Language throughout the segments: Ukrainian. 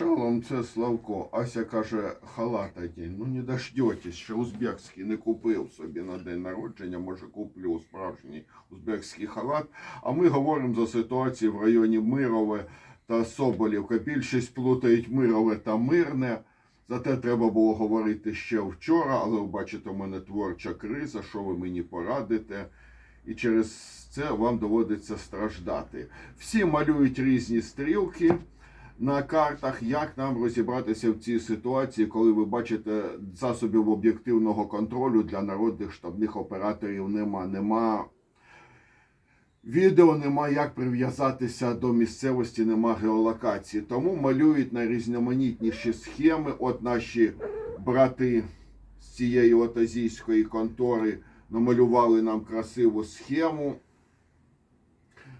Шалом це Славко. Ася каже, халат одінь. Ну не дождетесь, ще узбекський не купив собі на день народження, може куплю справжній узбекський халат. А ми говоримо за ситуацію в районі Мирове та Соболівка. Більшість плутають Мирове та Мирне. Зате треба було говорити ще вчора, але ви бачите, у мене творча криза, що ви мені порадите. І через це вам доводиться страждати. Всі малюють різні стрілки на картах, як нам розібратися в цій ситуації, коли ви бачите засобів об'єктивного контролю для народних штабних операторів нема. Нема відео, нема як прив'язатися до місцевості, нема геолокації. Тому малюють найрізноманітніші схеми. От наші брати з цієї от азійської контори намалювали нам красиву схему.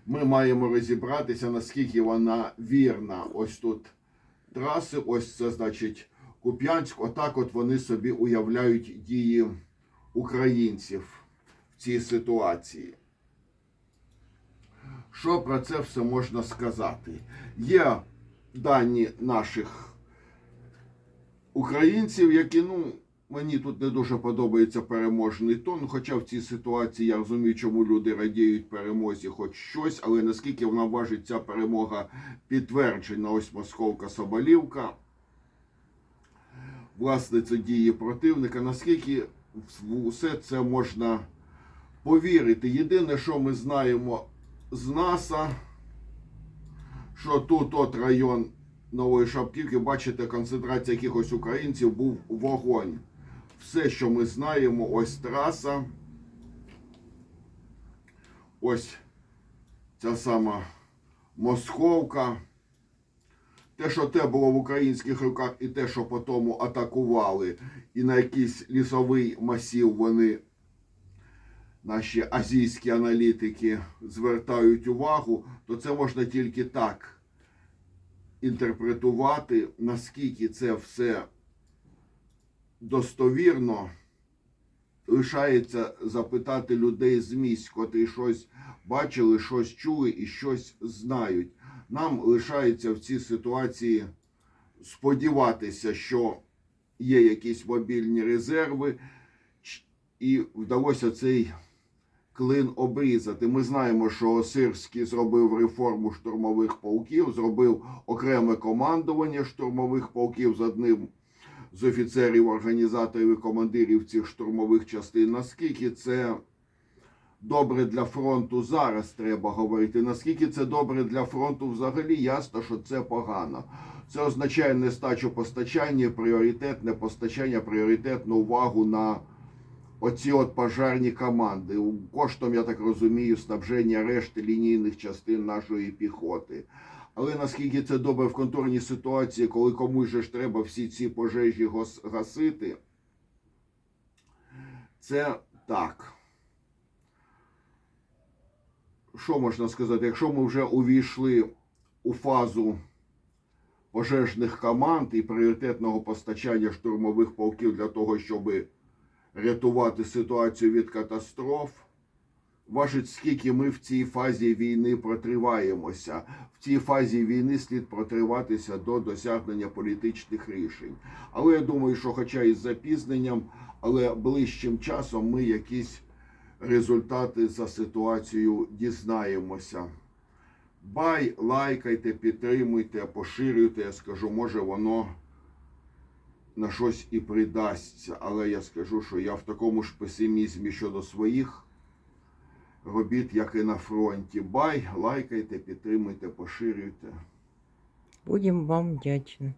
Ми маємо розібратися, наскільки вона вірна. Ось тут траси, ось це значить Куп'янськ. Отак от вони собі уявляють дії українців в цій ситуації. Що про це все можна сказати? Є дані наших українців, які, ну, мені тут не дуже подобається переможний тон. Хоча в цій ситуації я розумію, чому люди радіють перемозі, хоч щось, але наскільки вона важить ця перемога підтверджена, ось Московка Соболівка, власне, це дії противника. Наскільки в усе це можна повірити? Єдине, що ми знаємо з НАСА, що тут от район Нової Шапківки, бачите, концентрація якихось українців був вогонь. Все, що ми знаємо, ось траса. Ось ця сама Московка. Те, що те було в українських руках, і те, що по тому атакували, і на якийсь лісовий масів вони, наші азійські аналітики, звертають увагу, то це можна тільки так інтерпретувати, наскільки це все достовірно. Лишається запитати людей з місць, котрі щось бачили, щось чули і щось знають. Нам лишається в цій ситуації сподіватися, що є якісь мобільні резерви, і вдалося цей клин обрізати. Ми знаємо, що Сирський зробив реформу штурмових полків, зробив окреме командування штурмових полків з одним з офіцерів, організаторів і командирів цих штурмових частин. Наскільки це добре для фронту зараз треба говорити? Наскільки це добре для фронту взагалі? Ясно, що це погано. Це означає нестачу постачання, пріоритетне постачання, пріоритетну увагу на оці от пожарні команди. Коштом, я так розумію, снабження решти лінійних частин нашої піхоти. Але наскільки це добре в контрольній ситуації, коли комусь же ж треба всі ці пожежі гасити, це так. Що можна сказати? Якщо ми вже увійшли у фазу пожежних команд і пріоритетного постачання штурмових полків для того, щоб рятувати ситуацію від катастроф, важить, скільки ми в цій фазі війни протриваємося. В цій фазі війни слід протриватися до досягнення політичних рішень. Але я думаю, що, хоча і з запізненням, але ближчим часом ми якісь результати за ситуацією дізнаємося. Бай, лайкайте, підтримуйте, поширюйте. Я скажу, може воно на щось і придасться. Але я скажу, що я в такому ж песимізмі щодо своїх робіт, як і на фронті. Бай, лайкайте, підтримуйте, поширюйте. Будем вам вдячны.